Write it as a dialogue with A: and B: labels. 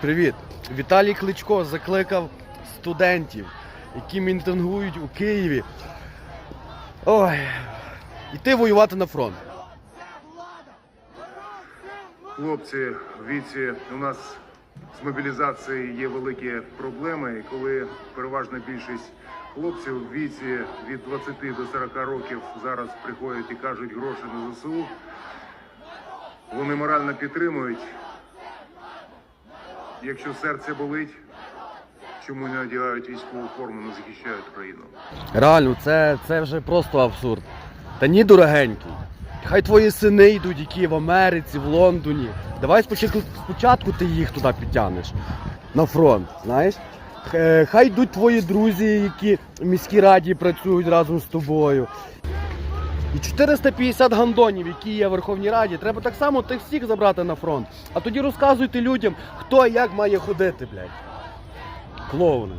A: Привіт! Віталій Кличко закликав студентів, які мітингують у Києві. Ой, іти воювати на фронт.
B: Хлопці, в віці у нас з мобілізацією є великі проблеми, і коли переважна більшість хлопців в віці від 20 до 40 років зараз приходять і кажуть гроші на ЗСУ, вони морально підтримують. Якщо серце болить, чому не одягають військову форму, не захищають країну?
A: Реально, це, це вже просто абсурд. Та ні, дорогенький. Хай твої сини йдуть, які в Америці, в Лондоні. Давай спочатку, спочатку ти їх туди підтягнеш на фронт, знаєш? Хай йдуть твої друзі, які в міській раді працюють разом з тобою. І 450 гандонів, які є в Верховній Раді, треба так само тих всіх забрати на фронт. А тоді розказуйте людям, хто як має ходити, блядь. Клоуни.